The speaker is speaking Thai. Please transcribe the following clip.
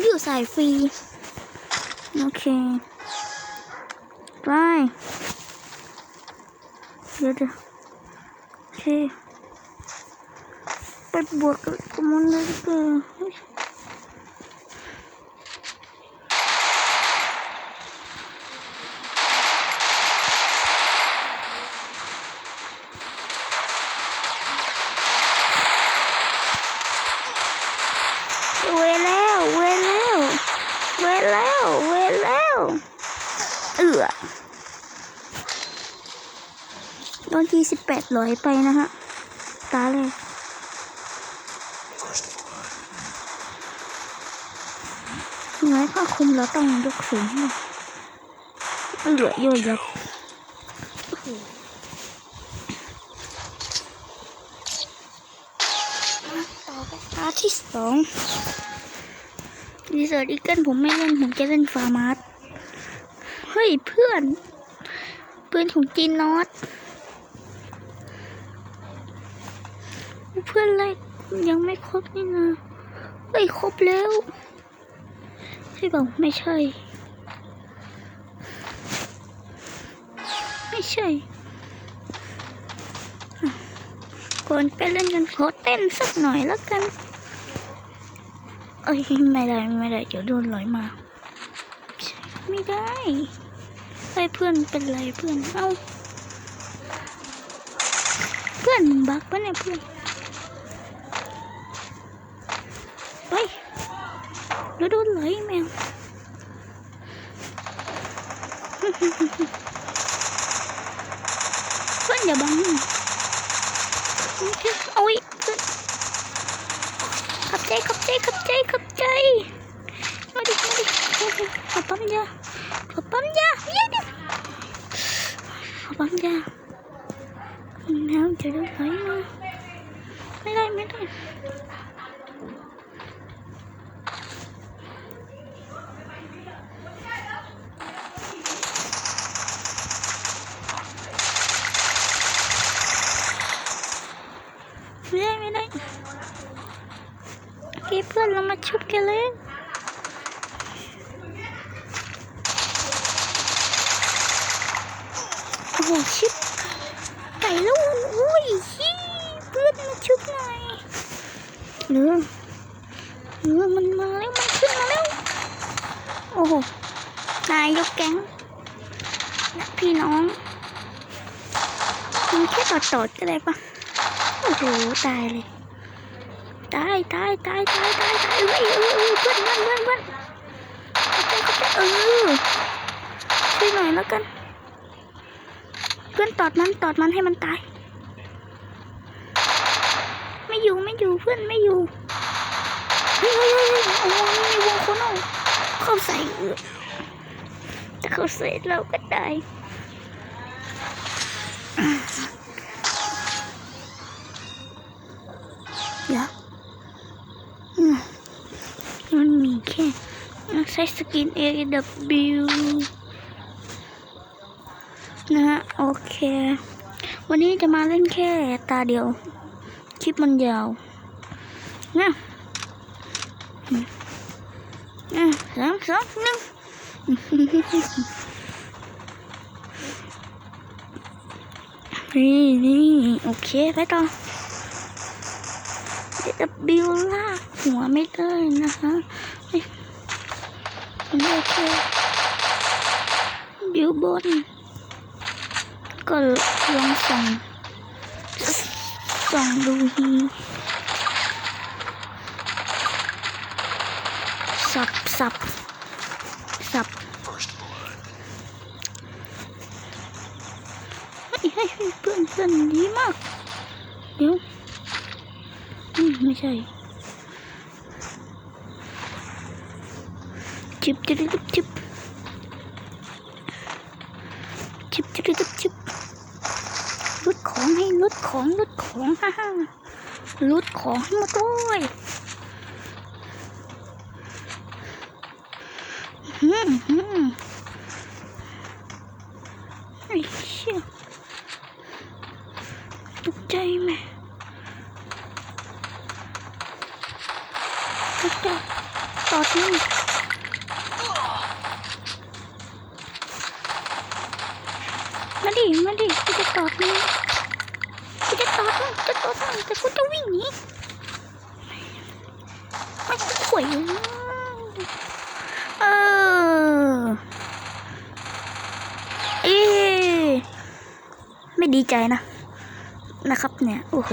วิวสายฟรี โอเค ไป เดี๋ยวเดี๋ยวโอเค ไปบวกกับมันเลยก็ว่าเฮ้ยเวแล้วเวแล้วเว แล้วเวแล้ว เอือโดนทีสิบแปดร้อยไปนะฮะ ตาเลยน้อยผ้าคลุมเราต้องยกสูงหน่อยเหลือเยอะยับโอ้โหต่อไปตาที่สอง ดีเซอร์อีเกิลผมไม่เล่น ผมจะเล่นฟาร์มาร์เฮ้ยเพื่อน เพื่อนของจีนนอตเพื่อนเลยยังไม่ครบนี่นะเฮ้ยครบแล้วใช่ป่าไม่ใช่ ไม่ใช่ก่อนไปเล่นกันขอเต้นสักหน่อยแล้วกัน เอ้ยไม่ได้ไม่ได้เดี๋ยวโดนลอยมา ไม่ได้ไอ้เพื่อนเป็นไรเพื่อนเอ้าเพื่อนบักปะเนี่ยเพื่อนเฮ้ยแล้วโดนไหลแมวเพื่อนอย่าบังโอ้ยเพื่อน ใจขับใจขับใจขับใจ มาดิมาดิขอปั๊มยาขอปั๊มยาเย้ดิขอปั๊มยาน้ำจะโดนไหลมาไม่ได้ไม่ได้ไม่ได้ไม่ได้ โอเคเพื่อนเรามาชุบกันเลยโอ้โหชิบไก่แล้วอุ้ยฮีเพื่อนมาชุบหน่อยเนื้อเนื้อมันมาแล้วมันขึ้นมาแล้วโอ้โหนายยกแก๊งและพี่น้องมันแค่ตอดๆก็ได้ปะโอ้โหตายเลย ตายตายตายตายตายตายเฮ้ยเออเออเพื่อนเพื่อนเพื่อนเพื่อนเออช่วยหน่อยแล้วกัน เพื่อนตอดมันตอดมันให้มันตาย ไม่อยู่ไม่อยู่เพื่อนไม่อยู่เฮ้ยเฮ้ยเฮ้ยโอ้โหมีวงโคโน่เข้าใส่เออถ้าเขาใส่เราก็ตายเดี๋ยวอืม มันมีแค่ใช้สกิน A W นะฮะ โอเค วันนี้จะมาเล่นแค่ตาเดียว คลิปมันยาวนะอืมอะสามสองหนึ่งนี่นี่โอเค ไปต่อจะบิวลากหัวไม่ได้นะคะ เฮ้ยมันได้แค่บน ก็ลองส่องส่องดูฮีสับสับสับเฮ้ยเพื่อนเพื่อนดีมาก เดี๋ยวไม่ใช่ จิบจิบจิบจิบจิบจิบจิบจิบลดของให้ลดของลดของฮ่าฮ่าลดของให้หมดด้วยอืมอืมไอ้เชี่ยตกใจไหมพระเจ้าตอดมัน ดิมาดิกูจะตอดมันกูจะตอดมันจะตอดมันแต่กูจะวิ่งหนีไม่ขวยเออเอ๊ไม่ดีใจนะ นะครับเนี่ย โอ้โห